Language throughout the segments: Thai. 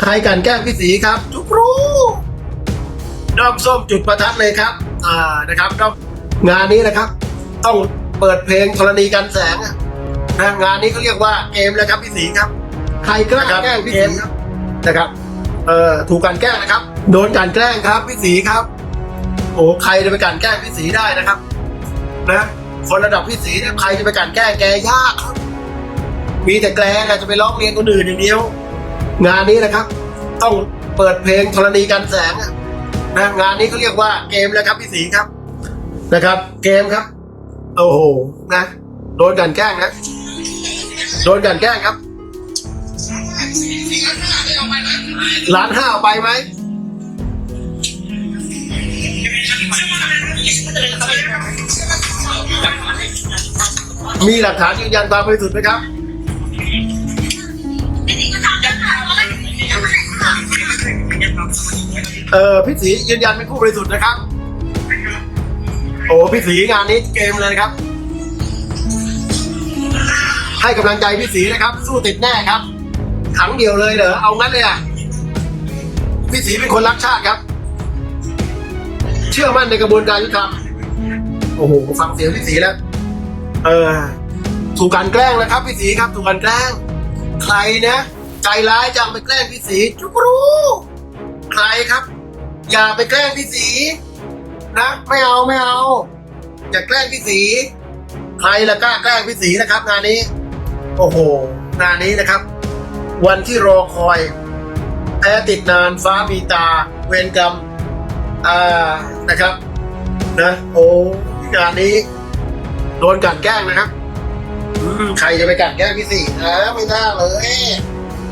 ใครกันแกล้งพี่สีครับทุกรู้ด้อมส้มจุดประทัดเลยครับอ่านะครับด้อมงานนี้นะครับ ต้องเปิดเพลงธรณีกันแสงนะงานนี้เขาเรียกว่าเกมแล้วครับพี่สีครับ ใครกล้าแกล้งพี่สีนะครับเอ่อถูกกลันแกล้งนะครับ โดนกลันแกล้งครับพี่สีครับโอ้ใครจะไปกลันแกล้งพี่สีได้นะครับนะคนระดับพี่สีเนี่ยใครจะไปกลันแกล้งแกยากครับมีแต่แกล้งจะไปร้องเรียนคนอื่นอย่างเดียว งานนี้นะครับ ต้องเปิดเพลงธรณีกันแสงนะงานนี้เขาเรียกว่าเกมแล้วครับพี่สีครับนะครับ เกมครับโอ้โหนะโดนกันแกล้งนะโดนกันแกล้งครับล้านห้าเอาไปไหมมีหลักฐานยืนยันความบริสุทธิ์ไหมครับ เออพี่สียืนยันเป็นผู้บริสุทธิ์นะครับ โอ้พี่สีงานนี้เกมเลยนะครับ ให้กำลังใจพี่สีนะครับ สู้ติดแน่ครับขังเดียวเลยเหรอเอางั้นเลยอะพี่สีเป็นคนรักชาติครับ เชื่อมั่นในกระบวนการยุติธรรมโอ้โหฟังเสียงพี่สีแล้ว เออถูกกลันแกล้งนะครับพี่สีครับ ถูกกลันแกล้ง ใครนะ ใจร้ายจังไปแกล้งพี่สีทุกรู้ใครครับ อย่าไปแกล้งพี่สีนะไม่เอาไม่เอา อย่าแกล้งพี่สี ใครละกล้าแกล้งพี่สีนะครับ งานนี้ โอ้โห งานนี้นะครับ วันที่รอคอยแพ้ติดนานฟ้ามีตา เวรกรรมอ่านะครับ นะโอ้งานนี้ โดนกันแกล้งนะครับใครจะไปกันแกล้งพี่สีนะไม่น่าเลย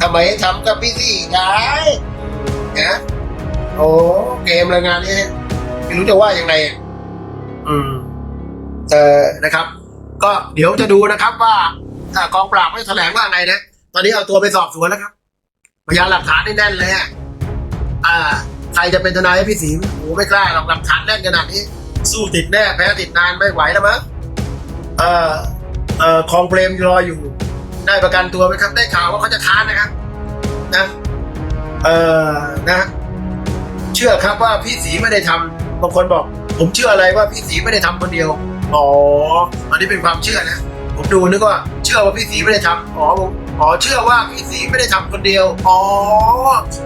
ทำไมทำกับพี่สีได้นะ โอ้เกมรายงานนี้ไม่รู้จะว่ายังไงอะอืมเออนะครับ ก็เดี๋ยวจะดูนะครับว่าอ่ากองปราบไม่แถลงว่าไงนะตอนนี้เอาตัวไปสอบสวนแล้วครับพยานหลักฐานนี่แน่นเลยอะอ่าใครจะเป็นทนายให้พี่สีโอ้ไม่กล้าหรอกหลักฐานแน่นขนาดนี้ สู้ติดแน่แพ้ติดนานไม่ไหวแล้วมั้งเอ่อเอ่อคลองเปรมรออยู่ ได้ประกันตัวไหมครับ ได้ข่าวว่าเขาจะค้านนะครับ นะ เอ่อนะ เชื่อครับว่าพี่สีไม่ได้ทำบางคนบอก ผมเชื่ออะไรว่าพี่สีไม่ได้ทำคนเดียวอ๋ออันนี้เป็นความเชื่อนะผมดูนึกว่าเชื่อว่าพี่สีไม่ได้ทำอ๋อผมอ๋อเชื่อว่าพี่สีไม่ได้ทำคนเดียวอ๋อ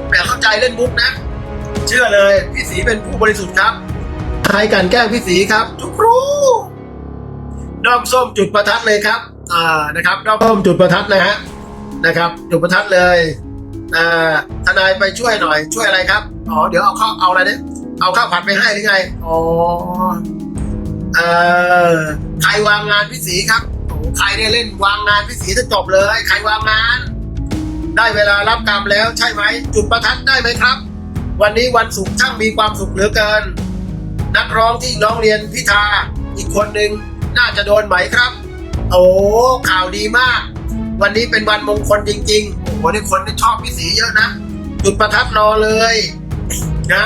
แต่เข้าใจเล่นมุกนะ เชื่อเลยพี่สีเป็นผู้บริสุทธิ์ครับใครกันแกล้งพี่สีครับ ทุกครูด้อมส้มจุดประทัดเลยครับ อ่านะครับด้อมส้มจุดประทัดนะฮะนะครับ จุดประทัดเลย ทนายไปช่วยหน่อย ช่วยอะไรครับอ๋อเดี๋ยวเอาข้าวเอาอะไรเนี่ยเอาข้าวผัดไปให้หรือไงอ๋อเออใครวางงานพี่สีครับใครได้เล่นวางงานพี่สีจะจบเลยใครวางงาน ได้เวลารับกรรมแล้วใช่ไหมจุดประทัดได้ไหมครับ วันนี้วันศุกร์ช่างมีความสุขเหลือเกิน นักร้องที่ร้องเรียนพิธาอีกคนหนึ่งน่าจะโดนไหมครับ โอ้ข่าวดีมาก วันนี้เป็นวันมงคลจริง ๆ โอ้นี่คนที่ชอบพี่สีเยอะนะ จุดประทัดรอเลยนะ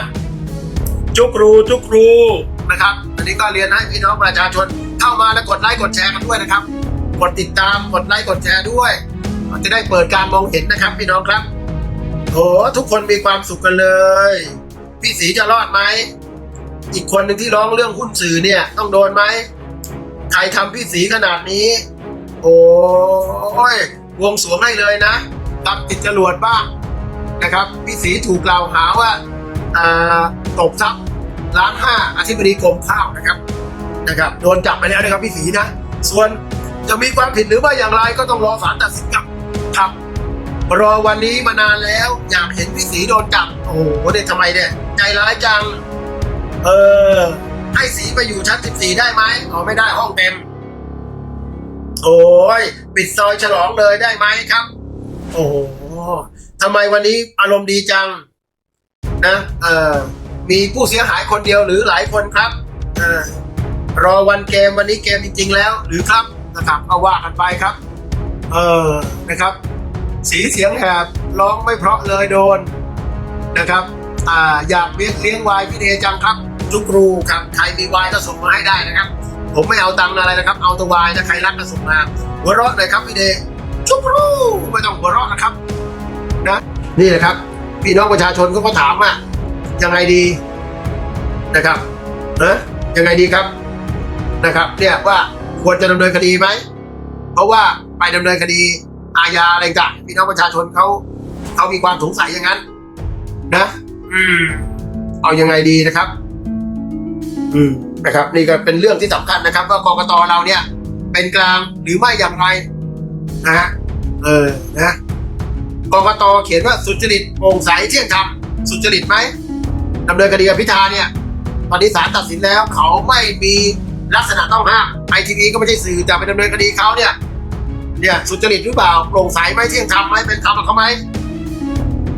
จุกรูจุกรูนะครับ อันนี้ก็เรียนให้พี่น้องประชาชนเข้ามาแล้วกดไลค์กดแชร์กันด้วยนะครับ กดติดตามกดไลค์กดแชร์ด้วย จะได้เปิดการมองเห็นนะครับ พี่น้องครับโอ้ทุกคนมีความสุขกันเลย พี่สีจะรอดไหมอีกคนหนึ่งที่ร้องเรื่องหุ้นสื่อเนี่ย ต้องโดนไหมใครทำพี่สีขนาดนี้ โอ้ยวงสวงให้เลยนะ ตำติดจรวดบ้างนะครับพี่สีถูกกล่าวหาว่าตบทรัพย์ล้านห้าอธิบดีกรมข้าวนะครับนะครับโดนจับไปแล้วนะครับพี่สีนะ ส่วนจะมีความผิดหรือไม่อย่างไรก็ต้องรอศาลตัดสินครับครับ รอวันนี้มานานแล้วอยากเห็นพี่สีโดนจับโอ้โหเนี่ยทำไมเนี่ยใจร้ายจังเออให้สีไปอยู่ชั้น 14 ได้ไหมอ๋อไม่ได้ห้องเต็ม โอ้ยปิดซอยฉลองเลยได้ไหมครับ โอ้ทำไมวันนี้อารมณ์ดีจัง นะเออมีผู้เสียหายคนเดียวหรือหลายคนครับเออรอวันเกมวันนี้เกมจริง ๆ แล้ว หรือครับนะครับก็ว่ากันไปครับ เออนะครับ สีเสียงแหบร้องไม่เพราะเลยโดนนะครับ อ่าอยากเลี้ยงเลี้ยงวายพี่เดจังครับทุกครูครับใครมีวายก็ส่งมาให้ได้นะครับ ผมไม่เอาตังอะไรนะครับ เอาตัววายถ้าใครรักก็ส่งมาหัวเราะเลยครับพี่เด ชุกครูไม่ต้องหัวเราะนะครับ นะ นี่แหละครับพี่น้องประชาชนเขาก็ถามว่ายังไงดีนะครับเออยังไงดีครับนะครับ เนี่ยว่าควรจะดำเนินคดีไหมเพราะว่าไปดำเนินคดีอาญาอะไรต่างพี่น้องประชาชนเขาเขามีความสงสัยอย่างนั้น นะ อืม เอายังไงดีนะครับ อืมนะครับ นี่ก็เป็นเรื่องที่สำคัญนะครับว่ากรกตเราเนี่ย เป็นกลางหรือไม่อย่างไร นะฮะเออนะกกตเขียนว่าสุจริตโปร่งใสเที่ยงธรรมสุจริตไหมดำเนินคดีกับพิธาเนี่ยตอนนี้ศาลตัดสินแล้วเขาไม่มีลักษณะต้องห้ามไอทีวีก็ไม่ใช่สื่อจะไปดำเนินคดีเขาเนี่ยเนี่ยสุจริตหรือเปล่าโปร่งใสไหมเที่ยงธรรมไหมเป็นธรรมกับเขาไหม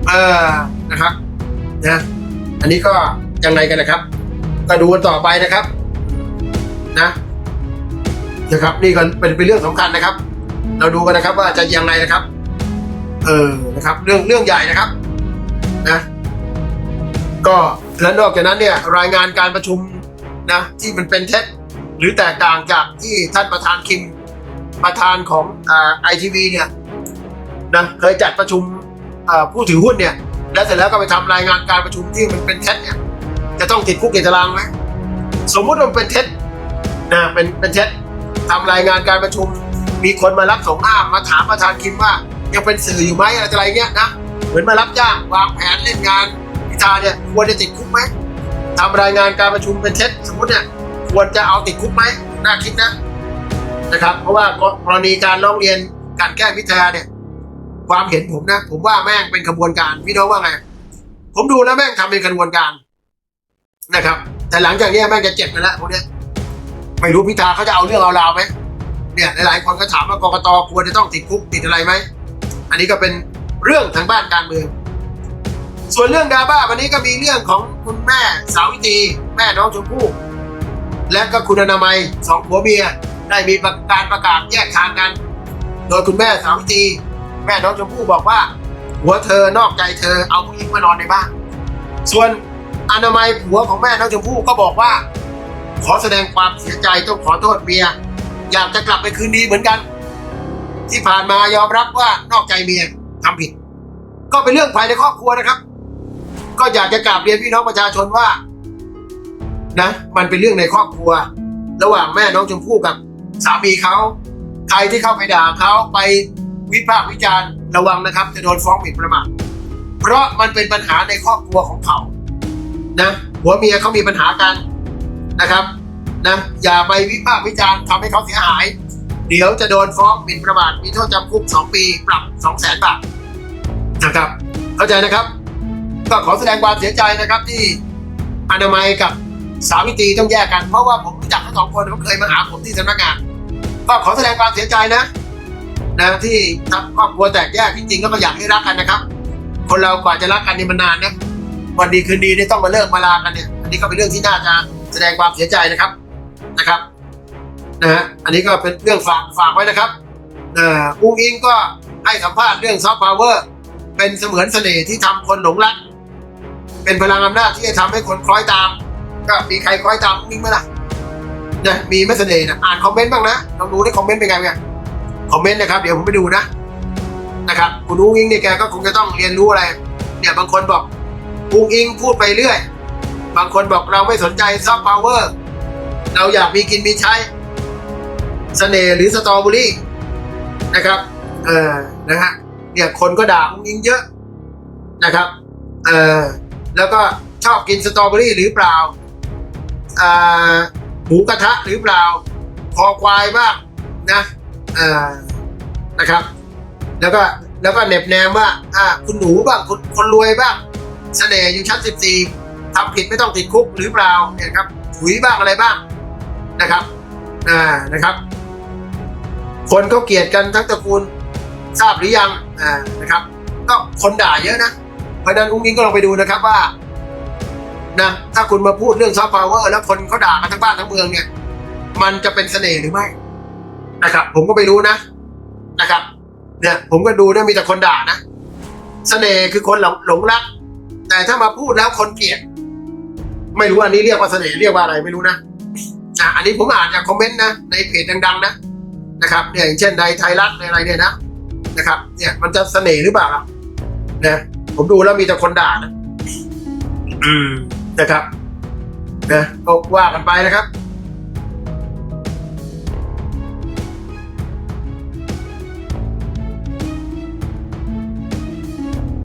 เออนะครับนะอันนี้ก็ยังไงกันนะครับ ก็ดูกันต่อไปนะครับ นะนะครับนี่ก็เป็นเป็นเรื่องสำคัญนะครับ เราดูกันนะครับว่าจะยังไงนะครับ เออนะครับ เรื่องเรื่องใหญ่นะครับนะก็และนอกจากนั้นเนี่ยรายงานการประชุมนะที่มันเป็นเท็จหรือแตกต่างจากที่ท่านประธานคิมประธานของไอทีวีเนี่ยนะเคยจัดประชุมผู้ถือหุ้นเนี่ย แล้วเสร็จแล้วก็ไปทำรายงานการประชุมที่มันเป็นเท็จเนี่ยจะต้องติดคุกติดตารางไหมสมมุติมันเป็นเท็จนะเป็นเป็นเท็จทำรายงานการประชุม มีคนมารับส่งอ้ามมาถามประธานคิมว่า ยังเป็นสื่ออยู่ไหมอะไรเงี้ยนะเหมือนมารับจ้างวางแผนเล่นงานพิธาเนี่ยควรจะติดคุกไหมทำรายงานการประชุมเป็นเท็จสมมติเนี่ยควรจะเอาติดคุกไหมน่าคิดนะนะครับ เพราะว่ากรณีการร้องเรียนการแก้พิธาเนี่ย ความเห็นผมนะ ผมว่าแม่งเป็นขบวนการพี่น้องว่าไง ผมดูแล้วแม่งทำเป็นขบวนการนะครับ แต่หลังจากนี้แม่งจะเจ็บไปแล้วพวกเนี้ยไม่รู้พิธาเขาจะเอาเรื่องเอาราวไหม เนี่ยหลายๆคนก็ถามว่ากรกตควรจะต้องติดคุกติดอะไรไหม อันนี้ก็เป็นเรื่องทางบ้านการเมือง ส่วนเรื่องดราบ้าวันนี้ก็มีเรื่องของคุณแม่สาวิตรีแม่น้องชมพู่และก็คุณอนามัยสองผัวเมียได้มีการประกาศแยกทางกัน โดยคุณแม่สาวิตรีแม่น้องชมพู่บอกว่า หัวเธอนอกใจเธอเอาผู้หญิงมานอนในบ้านส่วนอนามัยผัวของแม่น้องชมพู่ก็บอกว่า ขอแสดงความเสียใจต้องขอโทษเมีย อยากจะกลับไปคืนดีเหมือนกัน ที่ผ่านมายอมรับว่านอกใจเมียทำผิด ก็เป็นเรื่องภายในครอบครัวนะครับ ก็อยากจะกราบเรียนพี่น้องประชาชนว่า นะ มันเป็นเรื่องในครอบครัว ระหว่างแม่น้องชมพู่กับสามีเขาใครที่เข้าไปด่าเขาไปวิพากษ์วิจารณ์ระวังนะครับ จะโดนฟ้องหมิ่นประมาทเพราะมันเป็นปัญหาในครอบครัวของเขานะหัวเมียเขามีปัญหากันนะครับ นะอย่าไปวิพากษ์วิจารณ์ทำให้เขาเสียหาย เดี๋ยวจะโดนฟ้องหมิ่นประมาทมีโทษจำคุก 2 ปีปรับ 2 0 0แสนบาทนะครับ เข้าใจนะครับ ก็ขอแสดงความเสียใจนะครับที่อนามัยกับสาวิตรีต้องแยกกันเพราะว่าผมรู้จักทั้งสองคนเขาเคยมาหาผมที่สำนักงาน ก็ขอแสดงความเสียใจนะนะที่ครอบครัวแตกแยกจริงๆก็อยากให้รักกันนะครับ คนเรากว่าจะรักกันนี่มันนานนะวันดีคืนดีนี่ต้องมาเลิกมาลากันเนี่ยอันนี้ก็เป็นเรื่องที่น่าจะแสดงความเสียใจนะครับ นะครับนะฮะอันนี้ก็เป็นเรื่องฝากฝากไว้นะครับอ่าอุ้งอิงก็ให้สัมภาษณ์เรื่องซอฟต์พาวเวอร์เป็นเสมือนเสน่ห์ที่ทำคนหลงรัก เป็นพลังอำนาจที่จะทำให้คนคล้อยตาม ก็มีใครคล้อยตามอุ้งอิงไหมล่ะนะมีไม่เสน่ห์นะอ่านคอมเมนต์บ้างนะลองดูได้คอมเมนต์เป็นไงเนี่ยคอมเมนต์นะครับ เดี๋ยวผมไปดูนะนะครับคุณอุ้งอิงเนี่ยแกก็คงจะต้องเรียนรู้อะไร เนี่ยบางคนบอกอุ้งอิงพูดไปเรื่อย บางคนบอกเราไม่สนใจซอฟต์พาวเวอร์ เราอยากมีกินมีใช้เสน่ห์หรือสตรอเบอรี่นะครับเออนะฮะเนี่ยคนก็ด่าอุ้งอิงเยอะนะครับเออแล้วก็ชอบกินสตรอเบอรี่หรือเปล่าอ่าหมูกระทะหรือเปล่าคอควายบ้างนะเอ่านะครับ แล้วก็แล้วก็เหน็บแนมว่าอ่าคุณหนูบ้างคุณคนรวยบ้างเสน่ห์อยู่ชั้นสิบสี่ทำผิดไม่ต้องติดคุกหรือเปล่าเนี่ยครับถุยบ้างอะไรบ้าง นะครับ อ่านะครับ คนเขาเกลียดกันทั้งตระกูลทราบหรือยังอ่านะครับ ก็คนด่าเยอะนะเพราะนั้นอุ้งอิงก็ลองไปดูนะครับว่านะถ้าคุณมาพูดเรื่องซอฟต์พาวเวอร์แล้วคนเขาด่ากันทั้งบ้านทั้งเมืองเนี่ย มันจะเป็นเสน่ห์หรือไม่นะครับ ผมก็ไม่รู้นะนะครับ เนี่ยผมก็ดูเนะมีแต่คนด่านะเสน่ห์คือคนหลงหลงรัก แต่ถ้ามาพูดแล้วคนเกลียด ไม่รู้อันนี้เรียกว่าเสน่ห์เรียกว่าอะไรไม่รู้นะ อะอันนี้ผมอ่านจากคอมเมนต์นะในเพจดังๆนะนะครับเนี่ยอย่างเช่นในไทยรัฐในอะไรเนี่ยนะนะครับเนี่ยมันจะเสน่ห์หรือเปล่าล่ะนะผมดูแล้วมีแต่คนด่านะอืมนะครับนะก็ว่ากันไปนะครับ